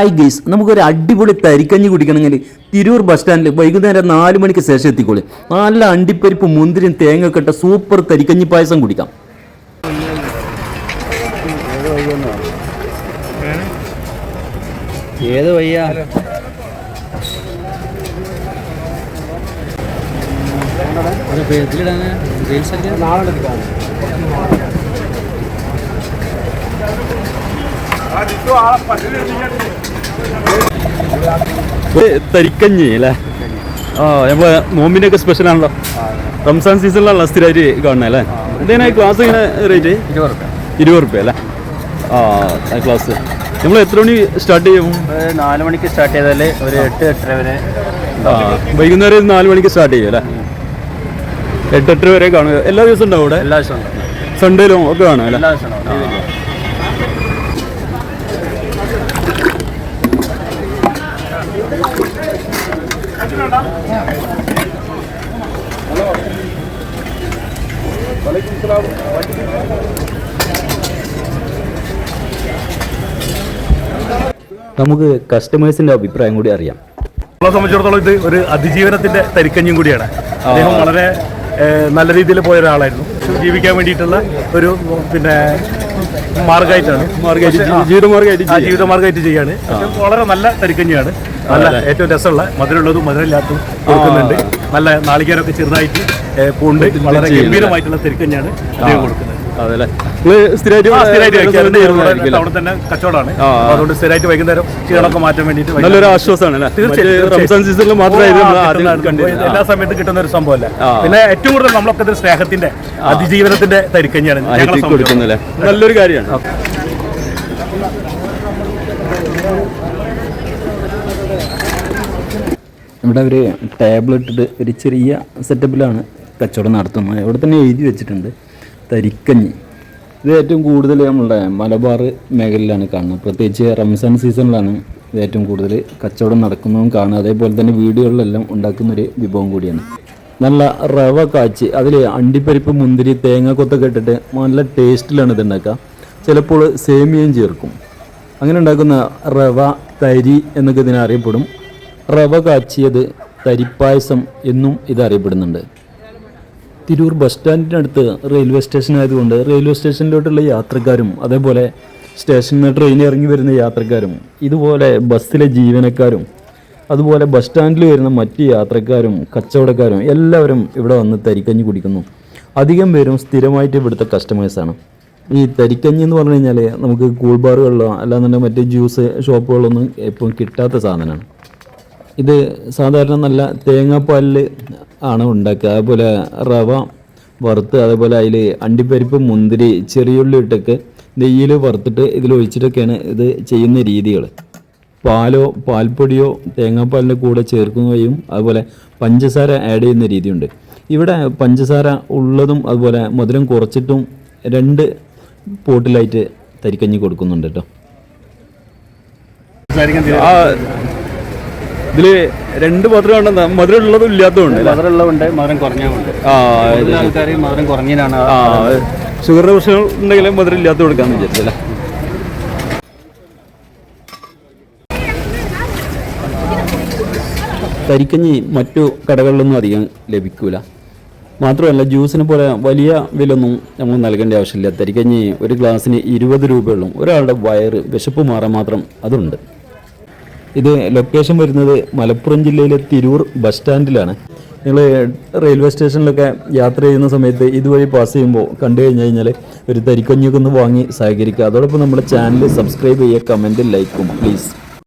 Hi guys നമുക്കൊരു അടിപൊളി തരിക്കഞ്ഞി കുടിക്കണമെങ്കിൽ Tirur bus സ്റ്റാൻഡിൽ വൈകുന്നേരം നാല് മണിക്ക് ശേഷം എത്തിക്കോളി. നല്ല അണ്ടിപ്പരിപ്പ് മുന്തിരിയും തേങ്ങ കെട്ട ഇട്ട സൂപ്പർ തരിക്കഞ്ഞി പായസം കുടിക്കാം. ഏത് വയ്യ? ഒക്കെ? തരിക്കഞ്ഞി അല്ലേ? ആ നമ്മളെ നോമ്പിന്റെ ഒക്കെ സ്പെഷ്യൽ ആണല്ലോ. റംസാൻ സീസണിലാണല്ലോ സ്ഥിരമായിട്ട് കാണുന്നത് അല്ലേ? എന്തേനാ ക്ലാസ് ഇങ്ങനെ റേറ്റ് ഇരുപത് റുപ്യ അല്ലേ? ആ ക്ലാസ് നമ്മൾ എത്ര മണി സ്റ്റാർട്ട് ചെയ്യും? നാല് മണിക്ക് സ്റ്റാർട്ട് ചെയ്താൽ ഒരു എട്ട് എട്ടര വരെ. ആ വൈകുന്നേരം നാല് മണിക്ക് സ്റ്റാർട്ട് ചെയ്യും അല്ലേ? എട്ട് എട്ടര വരെ കാണുക എല്ലാ ദിവസവും ഉണ്ടാവും ഇവിടെ? എല്ലാ ദിവസവും സൺഡേയിലും ഒക്കെ കാണും അല്ലേ? എല്ലാ ദിവസവും ഉണ്ടാവും ഇതില്ല. നമുക്ക് കസ്റ്റമേഴ്സിന്റെ അഭിപ്രായം കൂടി അറിയാം. നമ്മളെ സംബന്ധിച്ചിടത്തോളം ഇത് ഒരു അതിജീവനത്തിന്റെ തരിക്കഞ്ഞും കൂടിയാണ്. അദ്ദേഹം വളരെ നല്ല രീതിയിൽ പോയ ഒരാളായിരുന്നു. ജീവിക്കാൻ വേണ്ടിയിട്ടുള്ള ഒരു പിന്നെ മാർഗമായിട്ടാണ്. മാർഗമായിട്ട് പക്ഷേ, ജീ- ആ, ജീവിതമാർഗമായിട്ട് ആ ജീവിതമാർഗമായിട്ട് ചെയ്യാണ്. വളരെ നല്ല തരിക്കഞ്ഞിയാണ് നല്ല ഏറ്റവും രസമുള്ള മധുരമുള്ളതും മധുരമില്ലാത്തതും കൊടുക്കുന്നുണ്ട്. നല്ല നാളികേരമൊക്കെ ചെറുതായിട്ട് പൂണ്ട് വളരെ ഗംഭീരമായിട്ടുള്ള തിരിക്കഞ്ഞാണ് അദ്ദേഹം കൊടുക്കുന്നത്. അതല്ലേ? അവിടെ തന്നെ കച്ചവടമാണ്. അതുകൊണ്ട് സ്ഥിരമായിട്ട് വൈകുന്നേരം ക്ഷീണമൊക്കെ മാറ്റാൻ വേണ്ടിയിട്ട് നല്ലൊരു ആശ്വാസമാണ്. എല്ലാ സമയത്തും കിട്ടുന്ന ഒരു സംഭവമല്ല. പിന്നെ ഏറ്റവും കൂടുതൽ നമ്മളൊക്കെ ഇത് സ്നേഹത്തിന്റെ അതിജീവനത്തിന്റെ തരിക്കഞ്ഞാണ്. നല്ലൊരു കാര്യമാണ്. ഇവിടെ ഒരു ടേബിൾ ഒരു ചെറിയ സെറ്റപ്പിലാണ് കച്ചവടം നടത്തുന്നത്. ഇവിടെ തന്നെ എഴുതി വെച്ചിട്ടുണ്ട് തരിക്കഞ്ഞി. ഇത് ഏറ്റവും കൂടുതൽ നമ്മളുടെ മലബാർ മേഖലയിലാണ് കാണുന്നത്. പ്രത്യേകിച്ച് റംസാൻ സീസണിലാണ് ഇത് ഏറ്റവും കൂടുതൽ കച്ചവടം നടക്കുന്നതും കാണുക അതേപോലെ തന്നെ വീടുകളിലെല്ലാം ഉണ്ടാക്കുന്നൊരു വിഭവം കൂടിയാണ്. നല്ല റവ കാച്ചി അതിൽ അണ്ടിപ്പരിപ്പ് മുന്തിരി തേങ്ങ കൊത്തൊക്കെ ഇട്ടിട്ട് നല്ല ടേസ്റ്റിലാണ് ഇത് ഉണ്ടാക്കുക. ചിലപ്പോൾ സേമിയയും ചേർക്കും. അങ്ങനെ ഉണ്ടാക്കുന്ന റവ തരി എന്നൊക്കെ ഇതിനെ അറിയപ്പെടും. റവ കാച്ചിയത് തരിപ്പായസം എന്നും ഇതറിയപ്പെടുന്നുണ്ട്. തിരൂർ ബസ് സ്റ്റാൻഡിനടുത്ത് റെയിൽവേ സ്റ്റേഷൻ ആയതുകൊണ്ട് റെയിൽവേ സ്റ്റേഷനിലോട്ടുള്ള യാത്രക്കാരും അതേപോലെ സ്റ്റേഷനിൽ നിന്ന് ട്രെയിനിൽ ഇറങ്ങി വരുന്ന യാത്രക്കാരും ഇതുപോലെ ബസ്സിലെ ജീവനക്കാരും അതുപോലെ ബസ് സ്റ്റാൻഡിൽ വരുന്ന മറ്റ് യാത്രക്കാരും കച്ചവടക്കാരും എല്ലാവരും ഇവിടെ വന്ന് തരിക്കഞ്ഞ് കുടിക്കുന്നു. അധികം പേരും സ്ഥിരമായിട്ട് ഇവിടുത്തെ കസ്റ്റമേഴ്സാണ് ഈ തരിക്കഞ്ഞി എന്ന് പറഞ്ഞു കഴിഞ്ഞാൽ നമുക്ക് കൂൾ ബാറുകളിലോ അല്ലാന്നുണ്ടെങ്കിൽ മറ്റ് ജ്യൂസ് ഷോപ്പുകളിലൊന്നും എപ്പോഴും കിട്ടാത്ത സാധനമാണ്. ഇത് സാധാരണ നല്ല തേങ്ങാപ്പാലിൽ ആണ് ഉണ്ടാക്കുക. അതുപോലെ റവ വറുത്ത് അതേപോലെ അതിൽ അണ്ടിപ്പരിപ്പ് മുന്തിരി ചെറിയുള്ളി ഇട്ടൊക്കെ നെയ്യിൽ വറുത്തിട്ട് ഇതിൽ ഒഴിച്ചിട്ടൊക്കെയാണ് ഇത് ചെയ്യുന്ന രീതികൾ. പാലോ പാൽപ്പൊടിയോ തേങ്ങാപ്പാലിന്റെ കൂടെ ചേർക്കുകയും അതുപോലെ പഞ്ചസാര ആഡ് ചെയ്യുന്ന രീതിയുണ്ട്. ഇവിടെ പഞ്ചസാര ഉള്ളതും അതുപോലെ മധുരം കുറച്ചിട്ടും രണ്ട് പോട്ടിലായിട്ട് തരിക്കഞ്ഞി കൊടുക്കുന്നുണ്ട് കേട്ടോ. ഇതിൽ രണ്ട് മധുരം കണ്ടെന്താ മധുരം ഉള്ളതും ഇല്ലാത്തതുണ്ട് മധുരമുള്ളതുണ്ട് മധുരം കുറഞ്ഞതുണ്ട് ആ ആൾക്കാർ മധുരം കുറഞ്ഞതിനാണ് ആ ഷുഗർ പ്രശ്നം ഉണ്ടെങ്കിലും മധുരം ഇല്ലാത്ത കൊടുക്കാന്ന് വിചാരിച്ചല്ലേ തരിക്കഞ്ഞി മറ്റു കടകളിലൊന്നും അധികം ലഭിക്കൂല. മാത്രമല്ല ജ്യൂസിനെ പോലെ വലിയ വിലൊന്നും നമ്മൾ നൽകേണ്ട ആവശ്യമില്ല. തരിക്കഞ്ഞി ഒരു ഗ്ലാസ്സിന് ഇരുപത് രൂപയുള്ളൂ. ഒരാളുടെ വയറ് വിശപ്പ് മാറാൻ മാത്രം അതുണ്ട്. ഇത് ലൊക്കേഷൻ വരുന്നത് മലപ്പുറം ജില്ലയിലെ തിരൂർ ബസ് സ്റ്റാൻഡിലാണ് നിങ്ങൾ റെയിൽവേ സ്റ്റേഷനിലൊക്കെ യാത്ര ചെയ്യുന്ന സമയത്ത് ഇതുവഴി പാസ് ചെയ്യുമ്പോൾ കണ്ടു കഴിഞ്ഞ് കഴിഞ്ഞാൽ ഒരു തരിക്കഞ്ഞൊക്കെ ഒന്ന് വാങ്ങി സഹകരിക്കുക. അതോടൊപ്പം നമ്മുടെ ചാനൽ സബ്സ്ക്രൈബ് ചെയ്യുക കമന്റ് ലൈക്കും പ്ലീസ്